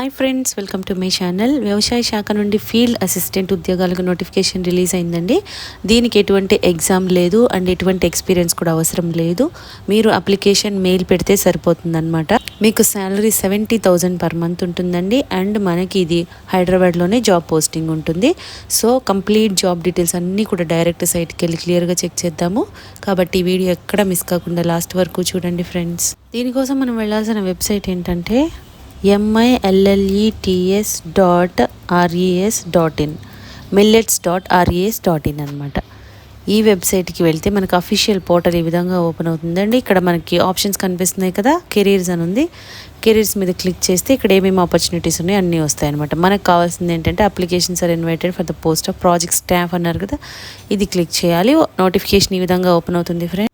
Hi friends welcome to my channel వ్యవసాయ శాఖ నుండి ఫీల్డ్ అసిస్టెంట్ ఉద్యోగాలకు నోటిఫికేషన్ రిలీజ్ అయిందండి. దీనికి ఎటువంటి ఎగ్జామ్ లేదు అండ్ ఎటువంటి ఎక్స్పీరియన్స్ కూడా అవసరం లేదు. మీరు అప్లికేషన్ మెయిల్ పెడితే సరిపోతుందన్నమాట. మీకు salary seventy thousand per month ఉంటుందండి అండ్ మనకి ఇది హైదరాబాద్లోనే జాబ్ పోస్టింగ్ ఉంటుంది. సో కంప్లీట్ జాబ్ డీటెయిల్స్ అన్నీ కూడా డైరెక్ట్ సైట్కి వెళ్ళి క్లియర్గా చెక్ చేద్దాము. కాబట్టి ఈ వీడియో ఎక్కడ మిస్ కాకుండా లాస్ట్ వరకు చూడండి ఫ్రెండ్స్ దీనికోసం మనం వెళ్ళాల్సిన వెబ్సైట్ ఏంటంటే ఎంఐఎల్ఎల్ఈటిఎస్ dot RES dot in millets dot RES dot in అనమాట ఈ వెబ్సైట్కి వెళ్తే మనకు అఫీషియల్ పోర్టల్ ఈ విధంగా ఓపెన్ అవుతుందండి. ఇక్కడ మనకి ఆప్షన్స్ కనిపిస్తున్నాయి కదా కెరీర్స్ అని ఉంది. కెరీర్స్ మీద క్లిక్ చేస్తే ఇక్కడ ఏమేమి ఆపర్చునిటీస్ ఉన్నాయో అన్నీ వస్తాయి అనమాట మనకు కావాల్సింది ఏంటంటే applications are invited for the post of project staff అన్నారు కదా ఇది క్లిక్ చేయాలి. నోటిఫికేషన్ ఈ విధంగా ఓపెన్ అవుతుంది ఫ్రెండ్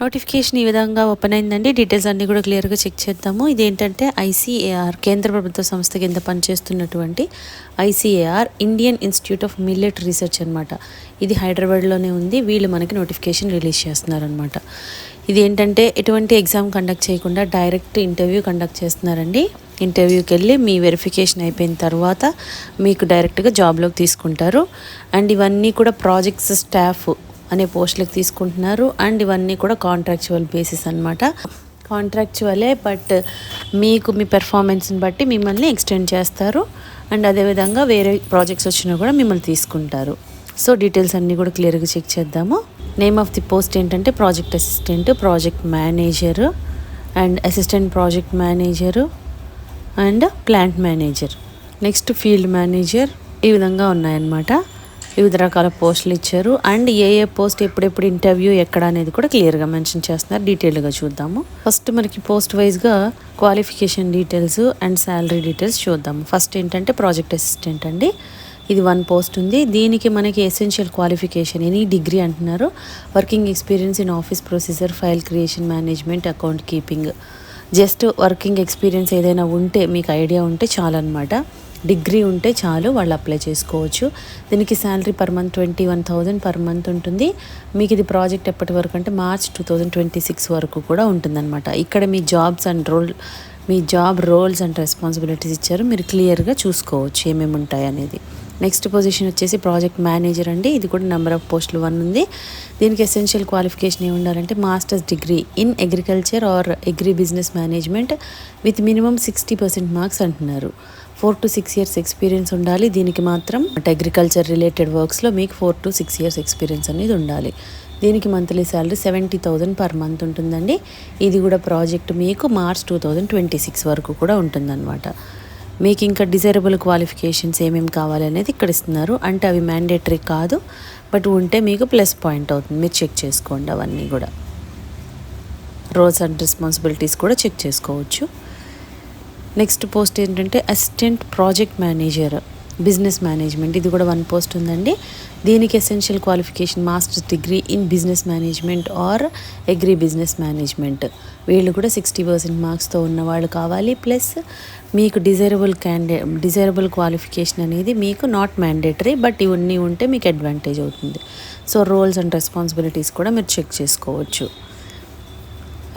నోటిఫికేషన్ ఈ విధంగా ఓపెన్ అయిందండి. డీటెయిల్స్ అన్నీ కూడా క్లియర్గా చెక్ చేద్దాము. ఇదేంటంటే ఐసీఏఆర్ కేంద్ర ప్రభుత్వ సంస్థ కింద పనిచేస్తున్నటువంటి I C A R Indian institute of millet research అనమాట ఇది హైదరాబాద్లోనే ఉంది. వీళ్ళు మనకి నోటిఫికేషన్ రిలీజ్ చేస్తున్నారనమాట ఇది ఏంటంటే ఎటువంటి ఎగ్జామ్ కండక్ట్ చేయకుండా డైరెక్ట్ ఇంటర్వ్యూ కండక్ట్ చేస్తున్నారండి. ఇంటర్వ్యూకి వెళ్ళి మీ వెరిఫికేషన్ అయిపోయిన తర్వాత మీకు డైరెక్ట్గా జాబ్లోకి తీసుకుంటారు. అండ్ ఇవన్నీ కూడా ప్రాజెక్ట్స్ స్టాఫ్ అనే పోస్టులకు తీసుకుంటున్నారు. అండ్ ఇవన్నీ కూడా కాంట్రాక్చువల్ బేసిస్ అనమాట కాంట్రాక్చువలే బట్ మీకు మీ పెర్ఫార్మెన్స్ని బట్టి మిమ్మల్ని ఎక్స్టెండ్ చేస్తారు. అండ్ అదేవిధంగా వేరే ప్రాజెక్ట్స్ వచ్చినా కూడా మిమ్మల్ని తీసుకుంటారు. సో డీటెయిల్స్ అన్నీ కూడా క్లియర్గా చెక్ చేద్దాము. నేమ్ ఆఫ్ ది పోస్ట్ ఏంటంటే project assistant project manager and assistant project manager and plant manager next field manager ఈ విధంగా ఉన్నాయన్నమాట. వివిధ రకాల పోస్టులు ఇచ్చారు. అండ్ ఏ ఏ పోస్ట్ ఎప్పుడెప్పుడు ఇంటర్వ్యూ ఎక్కడ అనేది కూడా క్లియర్గా మెన్షన్ చేస్తున్నారు. డీటెయిల్గా చూద్దాము. ఫస్ట్ మనకి పోస్ట్ వైజ్గా qualification details and salary details చూద్దాము. ఫస్ట్ ఏంటంటే ప్రాజెక్ట్ అసిస్టెంట్ అండి. ఇది వన్ పోస్ట్ ఉంది. దీనికి మనకి ఎసెన్షియల్ క్వాలిఫికేషన్ ఎనీ డిగ్రీ అంటున్నారు. Working experience in office procedure file creation management account keeping. Just working experience ఏదైనా ఉంటే మీకు ఐడియా ఉంటే చాలన్నమాట. డిగ్రీ ఉంటే చాలు వాళ్ళు అప్లై చేసుకోవచ్చు. దీనికి salary per month twenty one thousand per month ఉంటుంది. మీకు ఇది ప్రాజెక్ట్ ఎప్పటి వరకు అంటే March two thousand twenty six వరకు కూడా ఉంటుందన్నమాట. ఇక్కడ మీ జాబ్స్ అండ్ రోల్ మీ జాబ్ రోల్స్ అండ్ రెస్పాన్సిబిలిటీస్ ఇచ్చారు. మీరు క్లియర్గా చూసుకోవచ్చు ఏమేమి ఉంటాయి అనేది. నెక్స్ట్ పొజిషన్ వచ్చేసి ప్రాజెక్ట్ మేనేజర్ అండి. ఇది కూడా నెంబర్ ఆఫ్ పోస్టులు వన్ ఉంది. దీనికి ఎసెన్షియల్ క్వాలిఫికేషన్ ఏమి ఉండాలంటే masters degree in agriculture or agri business management with minimum sixty percent marks అంటున్నారు. Four to six years experience ఉండాలి. దీనికి మాత్రం అగ్రికల్చర్ రిలేటెడ్ వర్క్స్లో మీకు four to six years experience అనేది ఉండాలి. దీనికి monthly salary seventy thousand per month ఉంటుందండి. ఇది కూడా ప్రాజెక్ట్ మీకు March two thousand twenty six వరకు కూడా ఉంటుందన్నమాట. మీకు ఇంకా డిజైరబుల్ క్వాలిఫికేషన్స్ ఏమేమి కావాలి అనేది ఇక్కడ ఇస్తున్నారు. అంటే అవి మ్యాండేటరీ కాదు. బట్ ఉంటే మీకు ప్లస్ పాయింట్ అవుతుంది. మీరు చెక్ చేసుకోండి అవన్నీ కూడా. రోల్స్ అండ్ రెస్పాన్సిబిలిటీస్ కూడా చెక్ చేసుకోవచ్చు. నెక్స్ట్ పోస్ట్ ఏంటంటే assistant project manager business management ఇది కూడా వన్ పోస్ట్ ఉందండి. దీనికి essential qualification masters degree in business management or agri business management వీళ్ళు కూడా సిక్స్టీ పర్సెంట్ మార్క్స్తో ఉన్నవాళ్ళు కావాలి. ప్లస్ మీకు డిజైరబుల్ క్యాండి డిజైరబుల్ క్వాలిఫికేషన్ అనేది మీకు నాట్ మ్యాండేటరీ బట్ ఇవన్నీ ఉంటే మీకు అడ్వాంటేజ్ అవుతుంది. సో రోల్స్ అండ్ రెస్పాన్సిబిలిటీస్ కూడా మీరు చెక్ చేసుకోవచ్చు.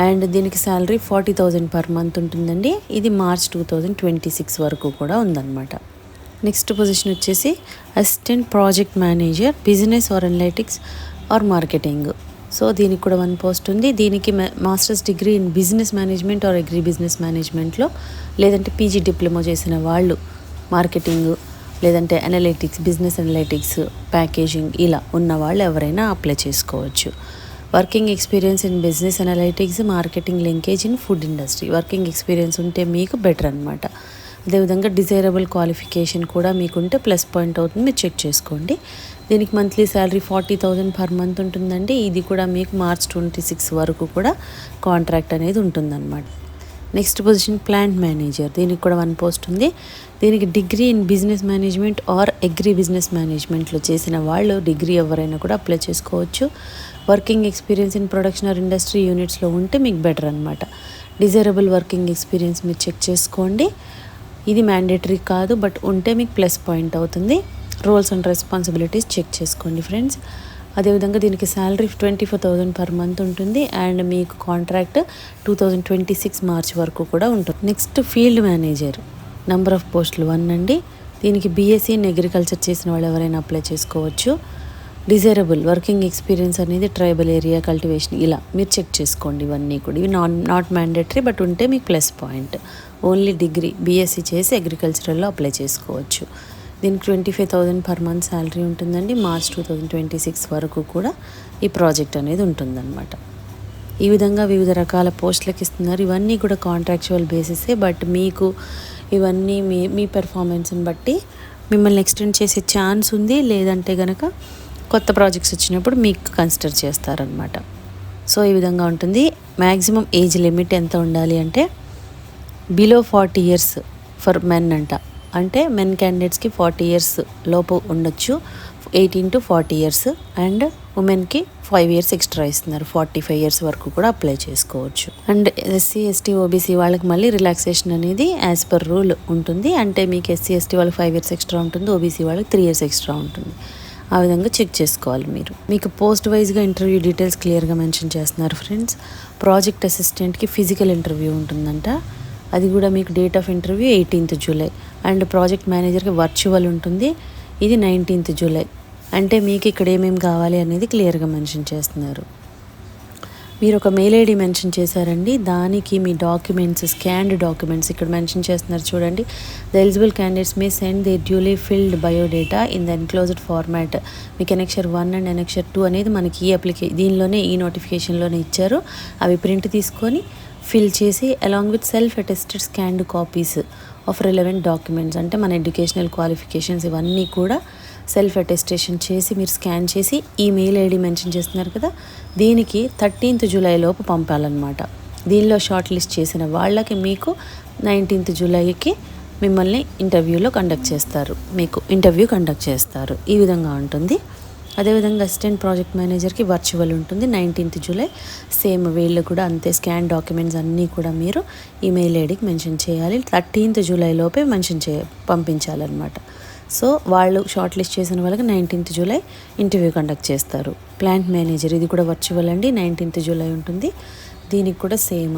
అండ్ దీనికి salary forty thousand per month ఉంటుందండి. ఇది March two thousand twenty six వరకు కూడా ఉందన్నమాట. నెక్స్ట్ పొజిషన్ వచ్చేసి assistant project manager business or analytics or marketing. So దీనికి కూడా వన్ పోస్ట్ ఉంది. దీనికి masters degree in business management or agri business మేనేజ్మెంట్లో లేదంటే పీజీ డిప్లొమా చేసిన వాళ్ళు మార్కెటింగ్ లేదంటే అనలైటిక్స్ బిజినెస్ అనలైటిక్స్ ప్యాకేజింగ్ ఇలా ఉన్న వాళ్ళు ఎవరైనా అప్లై చేసుకోవచ్చు. Working experience in business analytics marketing linkage in food industry. Working experience ఉంటే మీకు బెటర్ అనమాట అదేవిధంగా డిజైరబుల్ క్వాలిఫికేషన్ కూడా మీకుంటే ప్లస్ పాయింట్ అవుతుంది. మీరు చెక్ చేసుకోండి. దీనికి monthly salary forty thousand per month ఉంటుందండి. ఇది కూడా మీకు మార్చ్ ట్వంటీ సిక్స్ వరకు కూడా కాంట్రాక్ట్ అనేది ఉంటుందన్నమాట. నెక్స్ట్ పొజిషన్ ప్లాంట్ మేనేజర్ దీనికి కూడా వన్ పోస్ట్ ఉంది. దీనికి degree in business management or agri business మేనేజ్మెంట్లో చేసిన వాళ్ళు డిగ్రీ ఎవరైనా కూడా అప్లై చేసుకోవచ్చు. Working experience in production or industry యూనిట్స్లో ఉంటే మీకు బెటర్ అనమాట డిజైరబుల్ వర్కింగ్ ఎక్స్పీరియన్స్ మీరు చెక్ చేసుకోండి. ఇది మ్యాండేటరీ కాదు బట్ ఉంటే మీకు ప్లస్ పాయింట్ అవుతుంది. రోల్స్ అండ్ రెస్పాన్సిబిలిటీస్ చెక్ చేసుకోండి ఫ్రెండ్స్ అదేవిధంగా దీనికి salary twenty four thousand per month ఉంటుంది అండ్ మీకు contract two thousand twenty six March వరకు కూడా ఉంటుంది. Next field manager number of పోస్టులు వన్ అండి. దీనికి బీఎస్సీ ఇన్ అగ్రికల్చర్ చేసిన వాళ్ళు ఎవరైనా అప్లై చేసుకోవచ్చు. డిజైరబుల్ వర్కింగ్ ఎక్స్పీరియన్స్ అనేది ట్రైబల్ ఏరియా కల్టివేషన్ ఇలా మీరు చెక్ చేసుకోండి ఇవన్నీ కూడా. ఇవి నాన్ నాట్ మ్యాండేటరీ బట్ ఉంటే మీకు plus point only degree B Sc చేసి అగ్రికల్చరల్లో అప్లై చేసుకోవచ్చు. దీనికి twenty five thousand per month salary ఉంటుందండి. March two thousand twenty six వరకు కూడా ఈ ప్రాజెక్ట్ అనేది ఉంటుందన్నమాట. ఈ విధంగా వివిధ రకాల పోస్టులకు ఇస్తున్నారు. ఇవన్నీ కూడా కాంట్రాక్చువల్ బేసిసే బట్ మీకు ఇవన్నీ మీ మీ పెర్ఫార్మెన్స్ని బట్టి మిమ్మల్ని ఎక్స్టెండ్ చేసే ఛాన్స్ ఉంది. లేదంటే కనుక కొత్త ప్రాజెక్ట్స్ వచ్చినప్పుడు మీకు కన్సిడర్ చేస్తారనమాట సో ఈ విధంగా ఉంటుంది. మ్యాక్సిమం ఏజ్ లిమిట్ ఎంత ఉండాలి అంటే below forty years for men అంట. అంటే మెన్ క్యాండిడేట్స్కి ఫార్టీ ఇయర్స్ లోపు ఉండొచ్చు. Eighteen to forty years and ఉమెన్కి ఫైవ్ ఇయర్స్ ఎక్స్ట్రా ఇస్తున్నారు. ఫార్టీ ఫైవ్ ఇయర్స్ వరకు కూడా అప్లై చేసుకోవచ్చు. అండ్ ఎస్సీ ఎస్టీ ఓబీసీ వాళ్ళకి మళ్ళీ రిలాక్సేషన్ అనేది యాజ్ పర్ రూల్ ఉంటుంది. అంటే మీకు ఎస్సీ ఎస్టీ వాళ్ళకి ఫైవ్ ఇయర్స్ ఎక్స్ట్రా ఉంటుంది. ఓబీసీ వాళ్ళకి త్రీ ఇయర్స్ ఎక్స్ట్రా ఉంటుంది. ఆ విధంగా చెక్ చేసుకోవాలి మీరు. మీకు పోస్ట్ వైజ్గా ఇంటర్వ్యూ డీటెయిల్స్ క్లియర్గా మెన్షన్ చేస్తున్నారు ఫ్రెండ్స్. ప్రాజెక్ట్ అసిస్టెంట్కి ఫిజికల్ ఇంటర్వ్యూ ఉంటుందంట. అది కూడా మీకు date of interview eighteenth July and project మేనేజర్కి వర్చువల్ ఉంటుంది. ఇది నైన్టీన్త్ జూలై అంటే మీకు ఇక్కడ ఏమేమి కావాలి అనేది క్లియర్గా మెన్షన్ చేస్తున్నారు. మీరు ఒక మెయిల్ ఐడి మెన్షన్ చేశారండి. దానికి మీ డాక్యుమెంట్స్ స్కాన్డ్ డాక్యుమెంట్స్ ఇక్కడ మెన్షన్ చేస్తున్నారు చూడండి. The eligible candidates may send the duly filled biodata in the enclosed format మీకు annexure one and annexure two అనేది మనకి ఈ అప్లికే దీనిలోనే ఈ నోటిఫికేషన్లోనే ఇచ్చారు. అవి ప్రింట్ తీసుకొని ఫిల్ చేసి along with self attested scanned copies of relevant documents అంటే మన ఎడ్యుకేషనల్ క్వాలిఫికేషన్స్ ఇవన్నీ కూడా సెల్ఫ్ అటెస్టేషన్ చేసి మీరు స్కాన్ చేసి ఈమెయిల్ ఐడి మెన్షన్ చేస్తున్నారు కదా దీనికి థర్టీన్త్ జూలై లోపు పంపాలన్నమాట. దీనిలో షార్ట్ లిస్ట్ చేసిన వాళ్ళకి మీకు నైన్టీన్త్ జూలైకి మిమ్మల్ని ఇంటర్వ్యూలో కండక్ట్ చేస్తారు. మీకు ఇంటర్వ్యూ కండక్ట్ చేస్తారు. ఈ విధంగా ఉంటుంది. అదేవిధంగా అసిస్టెంట్ ప్రాజెక్ట్ మేనేజర్కి వర్చువల్ ఉంటుంది. నైన్టీన్త్ జూలై సేమ్ వీళ్ళు కూడా అంతే స్కాన్ డాక్యుమెంట్స్ అన్నీ కూడా మీరు ఈమెయిల్ ఐడికి మెన్షన్ చేయాలి. థర్టీన్త్ జూలై లోపే మెన్షన్ చే పంపించాలన్నమాట. సో వాళ్ళు షార్ట్ లిస్ట్ చేసిన వాళ్ళకి నైన్టీన్త్ జూలై ఇంటర్వ్యూ కండక్ట్ చేస్తారు. ప్లాంట్ మేనేజర్ ఇది కూడా వర్చువల్ అండి. నైన్టీన్త్ జూలై ఉంటుంది. దీనికి కూడా సేమ్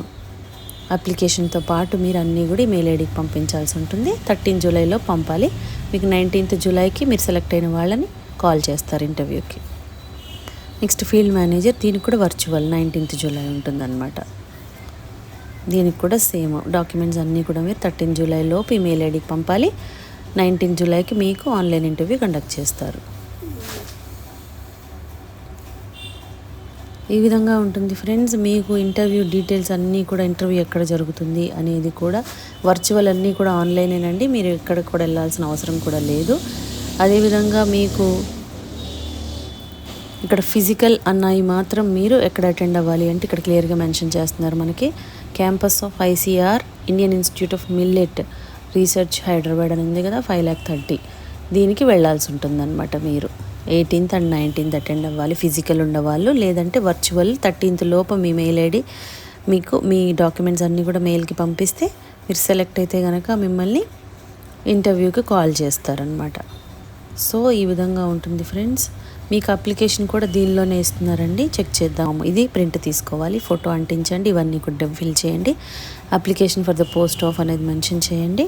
అప్లికేషన్తో పాటు మీరు అన్నీ కూడా ఈమెయిల్ ఐడికి పంపించాల్సి ఉంటుంది. థర్టీన్ జూలైలో పంపాలి. మీకు నైన్టీన్త్ జూలైకి మీరు సెలెక్ట్ అయిన వాళ్ళని కాల్ చేస్తారు ఇంటర్వ్యూకి. నెక్స్ట్ ఫీల్డ్ మేనేజర్ దీనికి కూడా వర్చువల్ నైన్టీన్త్ జూలై ఉంటుందన్నమాట. దీనికి కూడా సేమ్ డాక్యుమెంట్స్ అన్నీ కూడా మీరు థర్టీన్ జూలైలోపు ఈమెయిల్ ఐడికి పంపాలి. నైన్టీన్ జూలైకి మీకు ఆన్లైన్ ఇంటర్వ్యూ కండక్ట్ చేస్తారు. ఈ విధంగా ఉంటుంది ఫ్రెండ్స్. మీకు ఇంటర్వ్యూ డీటెయిల్స్ అన్నీ కూడా ఇంటర్వ్యూ ఎక్కడ జరుగుతుంది అనేది కూడా వర్చువల్ అన్నీ కూడా ఆన్లైనేనండి. మీరు ఎక్కడ కూడా వెళ్ళాల్సిన అవసరం కూడా లేదు. అదేవిధంగా మీకు ఇక్కడ ఫిజికల్ అన్నాయి మాత్రం మీరు ఎక్కడ అటెండ్ అవ్వాలి అంటే ఇక్కడ క్లియర్గా మెన్షన్ చేస్తున్నారు మనకి. Campus of I C R Indian institute of millet research Hyderabad అని ఉంది కదా ఫైవ్ ల్యాక్ థర్టీ. దీనికి వెళ్ళాల్సి ఉంటుందన్నమాట మీరు. ఎయిటీన్త్ అండ్ నైన్టీన్త్ అటెండ్ అవ్వాలి ఫిజికల్ ఉండవాళ్ళు లేదంటే వర్చువల్ థర్టీన్త్ లోపు మీ మెయిల్ ఐడి మీకు మీ డాక్యుమెంట్స్ అన్నీ కూడా మెయిల్కి పంపిస్తే మీరు సెలెక్ట్ అయితే కనుక మిమ్మల్ని ఇంటర్వ్యూకి కాల్ చేస్తారనమాట సో ఈ విధంగా ఉంటుంది ఫ్రెండ్స్. మీకు అప్లికేషన్ కూడా దీనిలోనే ఇస్తున్నారండి. చెక్ చేద్దాము. ఇది ప్రింట్ తీసుకోవాలి. ఫోటో అంటించండి. ఇవన్నీ కూడా ఫిల్ చేయండి. Application for the post of అనేది మెన్షన్ చేయండి.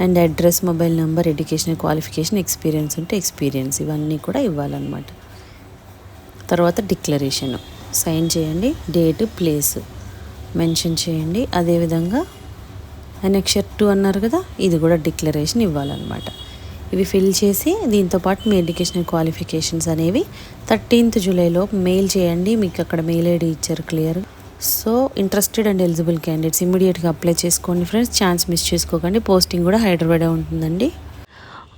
And address mobile number education qualification experience ఉంటే ఎక్స్పీరియన్స్ ఇవన్నీ కూడా ఇవ్వాలన్నమాట. తర్వాత డిక్లరేషన్. సైన్ చేయండి. డేట్ ప్లేస్ మెన్షన్ చేయండి. అదేవిధంగా అనెక్షర్ టూ అన్నారు కదా ఇది కూడా డిక్లరేషన్ ఇవ్వాలన్నమాట. ఇవి ఫిల్ చేసి దీంతోపాటు మీ ఎడ్యుకేషనల్ క్వాలిఫికేషన్స్ అనేవి థర్టీన్త్ జూలైలో మెయిల్ చేయండి. మీకు అక్కడ మెయిల్ ఐడి ఇచ్చారు clear so interested and eligible candidates ఇమీడియట్గా అప్లై చేసుకోండి ఫ్రెండ్స్ ఛాన్స్ మిస్ చేసుకోకండి. పోస్టింగ్ కూడా హైదరాబాదే ఉంటుందండి.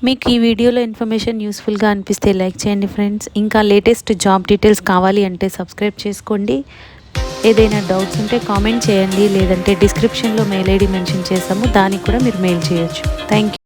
మీకు ఈ వీడియోలో ఇన్ఫర్మేషన్ యూస్ఫుల్గా అనిపిస్తే లైక్ చేయండి ఫ్రెండ్స్ ఇంకా లేటెస్ట్ జాబ్ డీటెయిల్స్ కావాలి అంటే సబ్స్క్రైబ్ చేసుకోండి. ఏదైనా డౌట్స్ ఉంటే కామెంట్ చేయండి. లేదంటే డిస్క్రిప్షన్లో మెయిల్ ఐడి మెన్షన్ చేస్తాము దానికి కూడా మీరు మెయిల్ చేయొచ్చు. Thank you